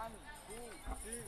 원, 두, 쓰리,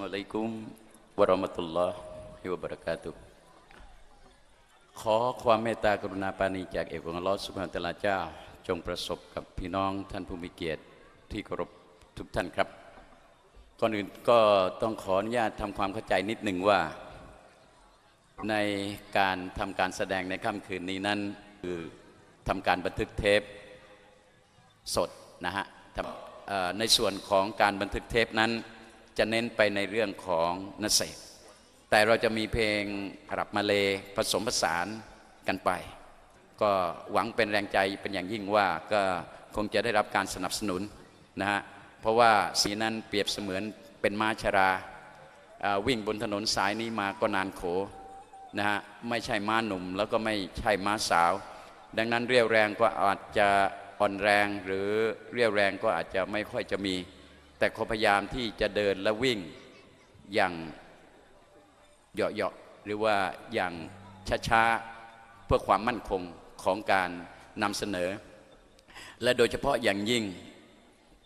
Assalamualaikum warahmatullahi wabarakatuh ขอความเมตตากรุณาปานีจากเอกองอัลอสุบฮานะฮูวะตลาเจ้า จงประสบกับพี่น้องท่านผู้มีเกียรติที่เคารพทุกท่านครับ ก่อนอื่นก็ต้องขออนุญาตทำความเข้าใจนิดหนึ่งว่า ในการทำการแสดงในค่ำคืนนี้นั้นคือทำการบันทึกเทปสดนะฮะในส่วนของการบันทึกเทปนั้น จะเน้นไปในเรื่องของนเสกแต่เราจะมีเพลงอาหรับมาเลผสมผสานกันไป ก็หวังเป็นแรงใจเป็นอย่างยิ่งว่าก็คงจะได้รับการสนับสนุนนะฮะเพราะว่าสีนั้นเปรียบเสมือนเป็นม้าชราอ่าวิ่งบนถนนสายนี้มาก็นานโขนะฮะไม่ใช่ม้าหนุ่มแล้วก็ไม่ใช่ม้าสาว ดังนั้นเรียวแรงก็อาจจะอ่อนแรงหรือเรียวแรงก็อาจจะไม่ค่อยจะมี แต่ขอพยายามที่จะเดินและวิ่งอย่างเหยาะๆหรือว่าอย่างช้าๆเพื่อความมั่นคงของการนำเสนอ และโดยเฉพาะอย่างยิ่ง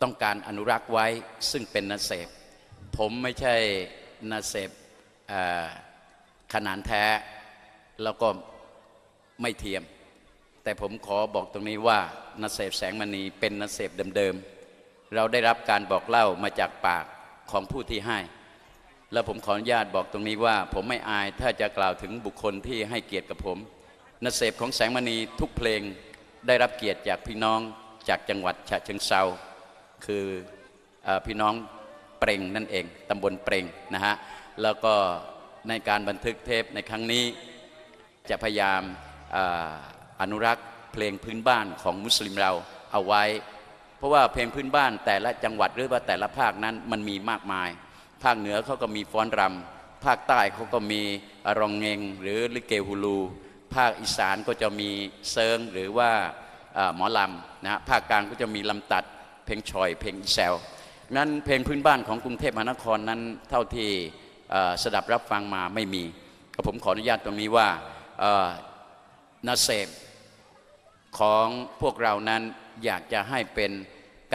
ต้องการอนุรักษ์ไว้ซึ่งเป็นนาเสพผมไม่ใช่นาเสพขนานแท้ แล้วก็ไม่เทียม แต่ผมขอบอกตรงนี้ว่านาเสพแสงมณีเป็นนาเสพเดิมๆ เราได้รับการบอกเล่ามาจากปากของผู้ที่ให้ แล้วผมขออนุญาตบอกตรงนี้ว่า ผมไม่อายถ้าจะกล่าวถึงบุคคลที่ให้เกียรติกับผมนเสพของแสงมณีทุกเพลงได้รับเกียรติจากพี่น้องจากจังหวัดฉะเชิงเซาคืออพี่น้องเปรงนั่นเองตำบลเปรงนะฮะแล้วก็ในการบันทึกเทปในครั้งนี้จะพยายามออนุรักษ์เพลงพื้นบ้านของมุสลิมเราเอาไว้ เพราะว่าเพลงพื้นบ้านแต่ละจังหวัดหรือว่าแต่ละภาคนั้นมันมีมากมาย ภาคเหนือเขาก็มีฟ้อนรำภาคใต้เขาก็มีรองเงงหรือลิเกฮูลู ภาคอีสานก็จะมีเซิงหรือว่าหมอลำนะภาคกลางก็จะมีลำตัด เพลงชอย เพลงอีแซวนั้นเพลงพื้นบ้านของกรุงเทพมหานครนั้นเท่าที่สดับรับฟังมาไม่มีก็ผมขออนุญาตตรงนี้ว่านาเสพของพวกเรานั้น อยากจะให้เป็น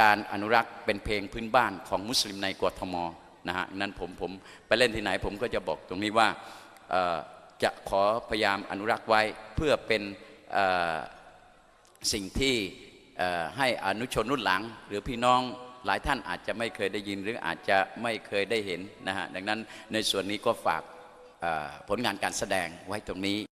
การอนุรักษ์เป็นเพลงพื้นบ้านของมุสลิมในกทมนะฮะนั้นผมผมไปเล่นที่ไหนผมก็จะบอกตรงนี้ว่าจะขอพยายามอนุรักษ์ไว้เพื่อเป็นสิ่งที่ให้อนุชนรุ่นหลัง หรือพี่น้องหลายท่านอาจจะไม่เคยได้ยินหรืออาจจะไม่เคยได้เห็นนะฮะดังนั้นในส่วนนี้ก็ฝากผลงานการแสดงไว้ตรงนี้